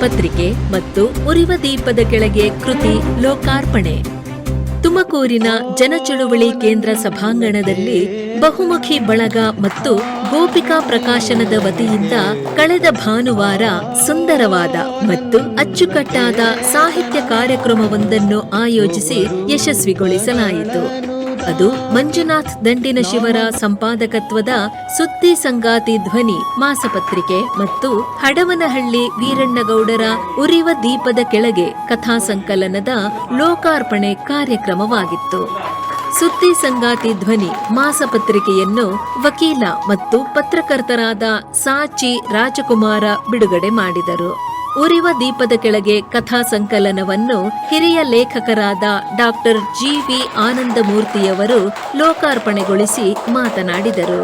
ಪತ್ರಿಕೆ ಮತ್ತು ಉರಿವ ದೀಪದ ಕೆಳಗೆ ಕೃತಿ ಲೋಕಾರ್ಪಣೆ. ತುಮಕೂರಿನ ಜನಚಳುವಳಿ ಕೇಂದ್ರ ಸಭಾಂಗಣದಲ್ಲಿ ಬಹುಮುಖಿ ಬಳಗ ಮತ್ತು ಗೋಪಿಕಾ ಪ್ರಕಾಶನದ ವತಿಯಿಂದ ಕಳೆದ ಭಾನುವಾರ ಸುಂದರವಾದ ಮತ್ತು ಅಚ್ಚುಕಟ್ಟಾದ ಸಾಹಿತ್ಯ ಕಾರ್ಯಕ್ರಮವೊಂದನ್ನು ಆಯೋಜಿಸಿ ಯಶಸ್ವಿಗೊಳಿಸಲಾಯಿತು. ಅದು ಮಂಜುನಾಥ್ ದಂಡಿನ ಶಿವರ ಸಂಪಾದಕತ್ವದ ಸುದ್ದಿ ಸಂಗಾತಿ ಧ್ವನಿ ಮಾಸಪತ್ರಿಕೆ ಮತ್ತು ಹಡವನಹಳ್ಳಿ ವೀರಣ್ಣಗೌಡರ ಉರಿವ ದೀಪದ ಕೆಳಗೆ ಕಥಾ ಸಂಕಲನದ ಲೋಕಾರ್ಪಣೆ ಕಾರ್ಯಕ್ರಮವಾಗಿತ್ತು. ಸುದ್ದಿ ಸಂಗಾತಿ ಧ್ವನಿ ಮಾಸಪತ್ರಿಕೆಯನ್ನು ವಕೀಲ ಮತ್ತು ಪತ್ರಕರ್ತರಾದ ಸಾಚಿ ರಾಜಕುಮಾರ ಬಿಡುಗಡೆ ಮಾಡಿದರು. ಉರಿವ ದೀಪದ ಕೆಳಗೆ ಕಥಾ ಸಂಕಲನವನ್ನು ಹಿರಿಯ ಲೇಖಕರಾದ ಡಾಕ್ಟರ್ ಜಿ ವಿ ಆನಂದಮೂರ್ತಿಯವರು ಲೋಕಾರ್ಪಣೆಗೊಳಿಸಿ ಮಾತನಾಡಿದರು.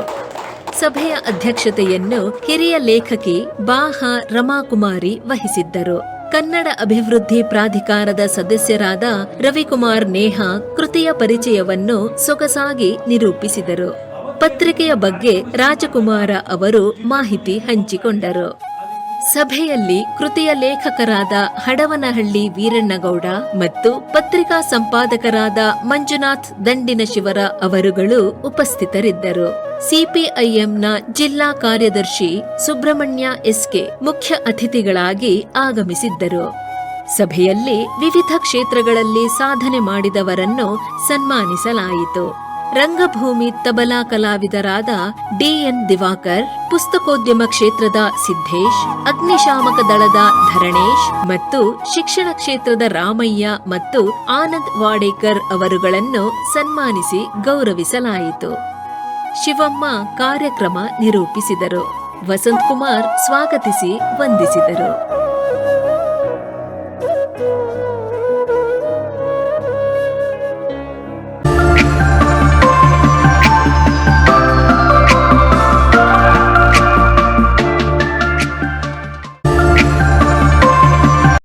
ಸಭೆಯ ಅಧ್ಯಕ್ಷತೆಯನ್ನು ಹಿರಿಯ ಲೇಖಕಿ ಬಾಹ ರಮಾಕುಮಾರಿ ವಹಿಸಿದ್ದರು. ಕನ್ನಡ ಅಭಿವೃದ್ಧಿ ಪ್ರಾಧಿಕಾರದ ಸದಸ್ಯರಾದ ರವಿಕುಮಾರ್ ನೇಹಾ ಕೃತಿಯ ಪರಿಚಯವನ್ನು ಸೊಗಸಾಗಿ ನಿರೂಪಿಸಿದರು. ಪತ್ರಿಕೆಯ ಬಗ್ಗೆ ರಾಜಕುಮಾರ ಅವರು ಮಾಹಿತಿ ಹಂಚಿಕೊಂಡರು. ಸಭೆಯಲ್ಲಿ ಕೃತಿಯ ಲೇಖಕರಾದ ಹಡವನಹಳ್ಳಿ ವೀರಣ್ಣಗೌಡ ಮತ್ತು ಪತ್ರಿಕಾ ಸಂಪಾದಕರಾದ ಮಂಜುನಾಥ್ ದಂಡಿನ ಶಿವರ ಅವರುಗಳು ಉಪಸ್ಥಿತರಿದ್ದರು. ಸಿಪಿಐಎಂನ ಜಿಲ್ಲಾ ಕಾರ್ಯದರ್ಶಿ ಸುಬ್ರಹ್ಮಣ್ಯ ಎಸ್ಕೆ ಮುಖ್ಯ ಅತಿಥಿಗಳಾಗಿ ಆಗಮಿಸಿದ್ದರು. ಸಭೆಯಲ್ಲಿ ವಿವಿಧ ಕ್ಷೇತ್ರಗಳಲ್ಲಿ ಸಾಧನೆ ಮಾಡಿದವರನ್ನು ಸನ್ಮಾನಿಸಲಾಯಿತು. ರಂಗಭೂಮಿ ತಬಲಾ ಕಲಾವಿದರಾದ ಡಿಎನ್ ದಿವಾಕರ್ ಪುಸ್ತಕೋದ್ಯಮ ಕ್ಷೇತ್ರದ ಸಿದ್ದೇಶ್, ಅಗ್ನಿಶಾಮಕ ದಳದ ಧರಣೇಶ್ ಮತ್ತು ಶಿಕ್ಷಣ ಕ್ಷೇತ್ರದ ರಾಮಯ್ಯ ಮತ್ತು ಆನಂದ್ ವಾಡೇಕರ್ ಅವರುಗಳನ್ನು ಸನ್ಮಾನಿಸಿ ಗೌರವಿಸಲಾಯಿತು. ಶಿವಮ್ಮ ಕಾರ್ಯಕ್ರಮ ನಿರೂಪಿಸಿದರು. ವಸಂತ್ ಕುಮಾರ್ ಸ್ವಾಗತಿಸಿ ವಂದಿಸಿದರು.